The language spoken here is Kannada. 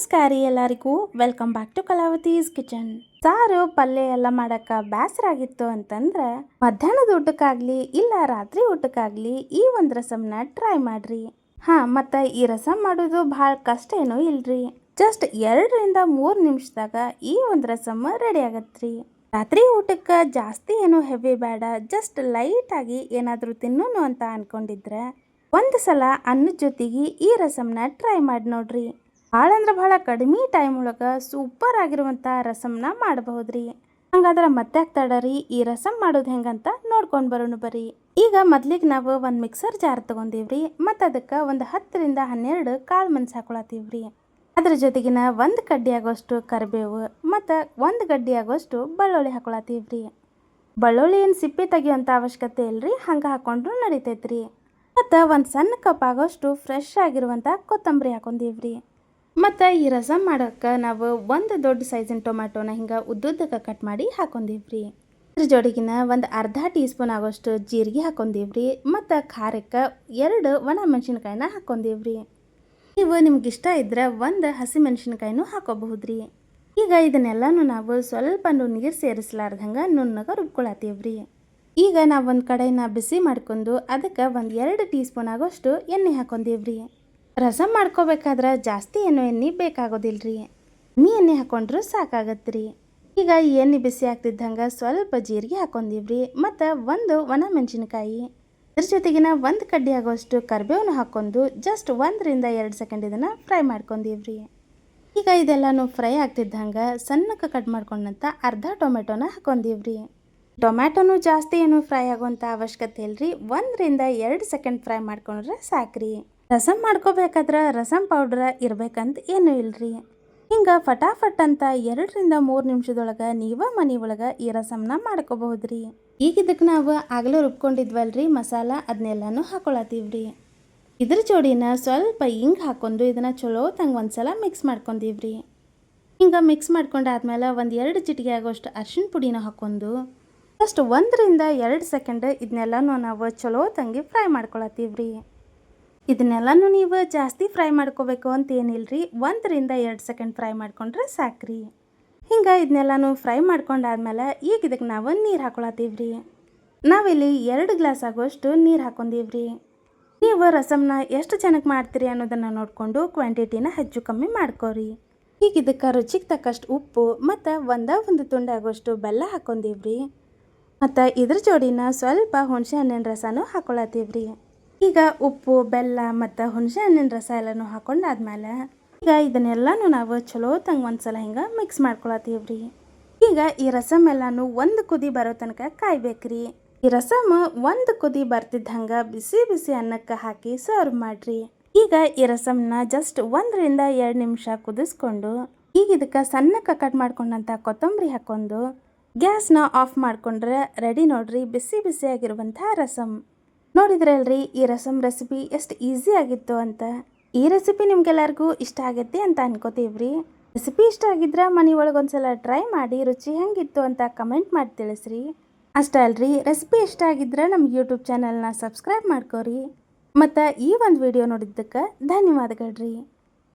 ನಮಸ್ಕಾರ ಎಲ್ಲರಿಗೂ. Welcome back to Kalavathi's kitchen ಸಾರು ಪಲ್ಯ ಎಲ್ಲ ಮಾಡಕ್ಕೆ ಬೇಸರ ಆಗಿತ್ತು ಅಂತಂದ್ರೆ ಮಧ್ಯಾಹ್ನದ ಊಟಕ್ಕಾಗ್ಲಿ ಇಲ್ಲ ರಾತ್ರಿ ಊಟಕ್ಕಾಗಲಿ ಈ ಒಂದು ರಸಮ್ನ ಟ್ರೈ ಮಾಡ್ರಿ. ಹಾಂ, ಮತ್ತು ಈ ರಸಮ್ ಮಾಡೋದು ಭಾಳ ಕಷ್ಟ ಏನೂ ಇಲ್ರಿ. ಜಸ್ಟ್ ಎರಡರಿಂದ ಮೂರು ನಿಮಿಷದಾಗ ಈ ಒಂದು ರಸಮ್ ರೆಡಿ ಆಗತ್ರಿ. ರಾತ್ರಿ ಊಟಕ್ಕೆ ಜಾಸ್ತಿ ಏನು ಹೆವಿ ಬೇಡ ಜಸ್ಟ್ ಲೈಟಾಗಿ ಏನಾದರೂ ತಿನ್ನೋನು ಅಂತ ಅನ್ಕೊಂಡಿದ್ರೆ ಒಂದು ಸಲ ಅನ್ನದ ಜೊತೆಗೆ ಈ ರಸಮ್ನ ಟ್ರೈ ಮಾಡಿ ನೋಡ್ರಿ. ಭಾಳ ಅಂದ್ರೆ ಭಾಳ ಕಡಿಮೆ ಟೈಮ್ ಒಳಗೆ ಸೂಪರ್ ಆಗಿರುವಂಥ ರಸಮ್ನ ಮಾಡಬಹುದ್ರಿ. ಹಂಗಾದ್ರೆ ಮತ್ತೆ ತಡರಿ ಈ ರಸಮ್ ಮಾಡೋದು ಹೆಂಗಂತ ನೋಡ್ಕೊಂಡು ಬರೋಣ ಬರ್ರಿ. ಈಗ ಮೊದ್ಲಿಗೆ ನಾವು ಒಂದು ಮಿಕ್ಸರ್ ಜಾರ್ ತಗೊಂಡೀವ್ರಿ, ಮತ್ತು ಅದಕ್ಕೆ ಒಂದು ಹತ್ತರಿಂದ ಹನ್ನೆರಡು ಕಾಳು ಮೆಣಸು ಹಾಕೊಳತ್ತೀವ್ರಿ. ಅದ್ರ ಜೊತೆಗಿನ ಒಂದು ಕಡ್ಡಿ ಆಗೋಷ್ಟು ಕರಿಬೇವು, ಮತ್ತು ಒಂದು ಗಡ್ಡಿ ಆಗೋಷ್ಟು ಬೆಳ್ಳುಳ್ಳಿ ಹಾಕೊಳತ್ತೀವ್ರಿ. ಬೆಳ್ಳುಳ್ಳಿ ಏನು ಸಿಪ್ಪೆ ತೆಗಿಯೋಂಥ ಅವಶ್ಯಕತೆ ಇಲ್ರಿ, ಹಂಗೆ ಹಾಕೊಂಡ್ರು ನಡಿತೈತ್ರಿ. ಮತ್ತು ಒಂದು ಸಣ್ಣ ಕಪ್ ಆಗೋಷ್ಟು ಫ್ರೆಶ್ ಆಗಿರುವಂಥ ಕೊತ್ತಂಬರಿ ಹಾಕೊಂಡೀವ್ರಿ. ಮತ್ತು ಈ ರಸಮ್ ಮಾಡೋಕ್ಕೆ ನಾವು ಒಂದು ದೊಡ್ಡ ಸೈಜಿನ ಟೊಮ್ಯಾಟೋನ ಹಿಂಗೆ ಉದ್ದುದ್ದಕ್ಕೆ ಕಟ್ ಮಾಡಿ ಹಾಕೊಂಡಿವ್ರಿ. ಅದ್ರ ಜೋಡಿಗಿನ ಒಂದು ಅರ್ಧ ಟೀ ಸ್ಪೂನ್ ಆಗೋಷ್ಟು ಜೀರಿಗೆ ಹಾಕೊಂಡಿವ್ರಿ, ಮತ್ತು ಖಾರಕ್ಕೆ ಎರಡು ಒಣ ಮೆಣಸಿನ್ಕಾಯಿನ ಹಾಕೊಂಡಿವ್ರಿ. ನೀವು ನಿಮ್ಗೆ ಇಷ್ಟ ಇದ್ರೆ ಒಂದು ಹಸಿ ಮೆಣಸಿನ್ಕಾಯಿನೂ ಹಾಕೋಬಹುದ್ರಿ. ಈಗ ಇದನ್ನೆಲ್ಲನೂ ನಾವು ಸ್ವಲ್ಪ ನೀರು ಸೇರಿಸ್ಲಾರ್ದಂಗೆ ನುಣ್ಣಗೆ ರುಬ್ಕೊಳತ್ತೀವ್ರಿ. ಈಗ ನಾವು ಒಂದು ಕಡೆನ ಬಿಸಿ ಮಾಡ್ಕೊಂಡು ಅದಕ್ಕೆ ಒಂದು ಎರಡು ಟೀ ಸ್ಪೂನ್ ಆಗೋಷ್ಟು ಎಣ್ಣೆ ಹಾಕೊಂಡೀವ್ರಿ. ರಸಮ್ ಮಾಡ್ಕೋಬೇಕಾದ್ರೆ ಜಾಸ್ತಿ ಏನು ಎಣ್ಣೆ ಬೇಕಾಗೋದಿಲ್ರಿ. ಕಮ್ಮಿ ಎಣ್ಣೆ ಹಾಕೊಂಡ್ರು ರೀ ಈಗ ಎಣ್ಣೆ ಬಿಸಿ ಆಗ್ತಿದ್ದಂಗೆ ಸ್ವಲ್ಪ ಜೀರಿಗೆ ಹಾಕೊಂಡಿವ್ರಿ ಮತ್ತು ಒಂದು ಒಣ ಮೆಣಸಿನ್ಕಾಯಿ ಅದ್ರ ಜೊತೆಗಿನ ಒಂದು ಕಡ್ಡಿ ಆಗೋಷ್ಟು ಕರಿಬೇವು ಹಾಕೊಂಡು ಜಸ್ಟ್ ಒಂದರಿಂದ ಎರಡು ಸೆಕೆಂಡ್ ಇದನ್ನು ಫ್ರೈ ಮಾಡ್ಕೊಂಡಿವ್ರಿ ಈಗ ಇದೆಲ್ಲನೂ ಫ್ರೈ ಆಗ್ತಿದ್ದಂಗೆ ಸಣ್ಣಕ್ಕೆ ಕಟ್ ಮಾಡ್ಕೊಂಡಂತ ಅರ್ಧ ಟೊಮೆಟೊನ ಹಾಕೊಂಡಿವ್ರಿ ಟೊಮ್ಯಾಟೊನು ಜಾಸ್ತಿ ಏನು ಫ್ರೈ ಆಗೋಂಥ ಅವಶ್ಯಕತೆ ಇಲ್ಲರಿ ಒಂದರಿಂದ ಎರಡು ಸೆಕೆಂಡ್ ಫ್ರೈ ಮಾಡ್ಕೊಂಡ್ರೆ ಸಾಕ್ರಿ. ರಸಮ್ ಮಾಡ್ಕೋಬೇಕಾದ್ರೆ ರಸಂ ಪೌಡ್ರ ಇರ್ಬೇಕಂತ ಏನೂ ಇಲ್ರಿ? ಹಿಂಗೆ ಫಟಾಫಟ್ ಅಂತ ಎರಡರಿಂದ ಮೂರು ನಿಮಿಷದೊಳಗೆ ನೀವ ಮನೆ ಒಳಗೆ ಈ ರಸಂನ ಮಾಡ್ಕೋಬಹುದ್ರಿ. ಈಗ ನಾವು ಆಗಲೂ ರುಬ್ಕೊಂಡಿದ್ವಲ್ರಿ ಮಸಾಲ ಅದನ್ನೆಲ್ಲನೂ ಹಾಕೊಳತ್ತೀವ್ರಿ ಇದ್ರ ಜೋಡಿನ ಸ್ವಲ್ಪ ಹಿಂಗೆ ಹಾಕೊಂಡು ಇದನ್ನು ಚಲೋ ತಂಗೆ ಒಂದ್ಸಲ ಮಿಕ್ಸ್ ಮಾಡ್ಕೊಂಡೀವ್ರಿ ಹಿಂಗೆ ಮಿಕ್ಸ್ ಮಾಡ್ಕೊಂಡಾದ್ಮೇಲೆ ಒಂದು ಎರಡು ಚಿಟಿಕೆ ಆಗೋಷ್ಟು ಅರ್ಶಿಣ ಪುಡಿನ ಹಾಕೊಂಡು ಫಸ್ಟ್ ಒಂದರಿಂದ ಎರಡು ಸೆಕೆಂಡ್ ಇದನ್ನೆಲ್ಲನೂ ನಾವು ಚಲೋ ತಂಗಿ ಫ್ರೈ ಮಾಡ್ಕೊಳತ್ತೀವ್ರಿ ಇದನ್ನೆಲ್ಲನೂ ನೀವು ಜಾಸ್ತಿ ಫ್ರೈ ಮಾಡ್ಕೋಬೇಕು ಅಂತ ಏನಿಲ್ರಿ ಒಂದರಿಂದ ಎರಡು ಸೆಕೆಂಡ್ ಫ್ರೈ ಮಾಡ್ಕೊಂಡ್ರೆ ಸಾಕ್ರಿ. ಹಿಂಗೆ ಇದನ್ನೆಲ್ಲನೂ ಫ್ರೈ ಮಾಡ್ಕೊಂಡಾದ್ಮೇಲೆ ಈಗ ಇದಕ್ಕೆ ನಾವು ನೀರು ಹಾಕೊಳತ್ತೀವ್ರಿ. ನಾವಿಲ್ಲಿ ಎರಡು ಗ್ಲಾಸ್ ಆಗುವಷ್ಟು ನೀರು ಹಾಕೊಂಡೀವ್ರಿ. ನೀವು ರಸಮ್ನ ಎಷ್ಟು ಜನಕ್ಕೆ ಮಾಡ್ತೀರಿ ಅನ್ನೋದನ್ನು ನೋಡಿಕೊಂಡು ಕ್ವಾಂಟಿಟಿನ ಹೆಚ್ಚು ಕಮ್ಮಿ ಮಾಡ್ಕೋರಿ. ಈಗ ಇದಕ್ಕೆ ರುಚಿಗೆ ತಕ್ಕಷ್ಟು ಉಪ್ಪು ಮತ್ತು ಒಂದ ಒಂದು ತುಂಡು ಆಗೋಷ್ಟು ಬೆಲ್ಲ ಹಾಕೊಂಡೀವ್ರಿ. ಮತ್ತು ಇದ್ರ ಜೋಡಿನ ಸ್ವಲ್ಪ ಹುಣಸೆ ಹಣ್ಣಿನ ರಸನೂ ಹಾಕೊಳತ್ತೀವ್ರಿ. ಈಗ ಉಪ್ಪು, ಬೆಲ್ಲ ಮತ್ತು ಹುಣಸೆ ಹಣ್ಣಿನ ರಸ ಎಲ್ಲನೂ ಹಾಕೊಂಡಾದ್ಮೇಲೆ ಈಗ ಇದನ್ನೆಲ್ಲನೂ ನಾವು ಚಲೋ ತಂಗ ಒಂದ್ಸಲ ಹಿಂಗೆ ಮಿಕ್ಸ್ ಮಾಡ್ಕೊಳತ್ತೀವ್ರಿ ಈಗ ಈ ರಸಮ್ ಎಲ್ಲಾನು ಒಂದು ಕುದಿ ಬರೋ ತನಕ ಕಾಯ್ಬೇಕ್ರಿ. ಈ ರಸಮ್ ಒಂದು ಕುದಿ ಬರ್ತಿದ್ದಂಗೆ ಬಿಸಿ ಬಿಸಿ ಅನ್ನಕ್ಕೆ ಹಾಕಿ ಸರ್ವ್ ಮಾಡ್ರಿ. ಈಗ ಈ ರಸಮ್ನ ಜಸ್ಟ್ ಒಂದರಿಂದ ಎರಡು ನಿಮಿಷ ಕುದಿಸ್ಕೊಂಡು ಈಗ ಇದಕ್ಕೆ ಸಣ್ಣಕ್ಕೆ ಕಟ್ ಮಾಡ್ಕೊಂಡಂಥ ಕೊತ್ತಂಬರಿ ಹಾಕೊಂಡು ಗ್ಯಾಸ್ನ ಆಫ್ ಮಾಡಿಕೊಂಡ್ರೆ ರೆಡಿ ನೋಡ್ರಿ ಬಿಸಿ ಬಿಸಿಯಾಗಿರುವಂಥ ರಸಮ್. ನೋಡಿದ್ರಲ್ರಿ, ಈ ರಸಮ್ ರೆಸಿಪಿ ಎಷ್ಟು ಈಸಿ ಆಗಿತ್ತು ಅಂತ. ಈ ರೆಸಿಪಿ ನಿಮ್ಗೆಲ್ಲರಿಗೂ ಇಷ್ಟ ಆಗೈತಿ ಅಂತ ಅನ್ಕೋತೀವ್ರಿ. ರೆಸಿಪಿ ಇಷ್ಟ ಆಗಿದ್ರೆ ಮನೆ ಒಳಗೆ ಒಂದ್ಸಲ ಟ್ರೈ ಮಾಡಿ ರುಚಿ ಹೆಂಗಿತ್ತು ಅಂತ ಕಮೆಂಟ್ ಮಾಡಿ ತಿಳಿಸ್ರಿ. ಅಷ್ಟೇ ಅಲ್ರಿ ರೆಸಿಪಿ ಇಷ್ಟ ಆಗಿದ್ರೆ ನಮ್ಮ ಯೂಟ್ಯೂಬ್ ಚಾನಲ್ನ ಸಬ್ಸ್ಕ್ರೈಬ್ ಮಾಡ್ಕೋರಿ. ಮತ್ತು ಈ ಒಂದು ವಿಡಿಯೋ ನೋಡಿದ್ದಕ್ಕೆ ಧನ್ಯವಾದಗಳ್ರಿ.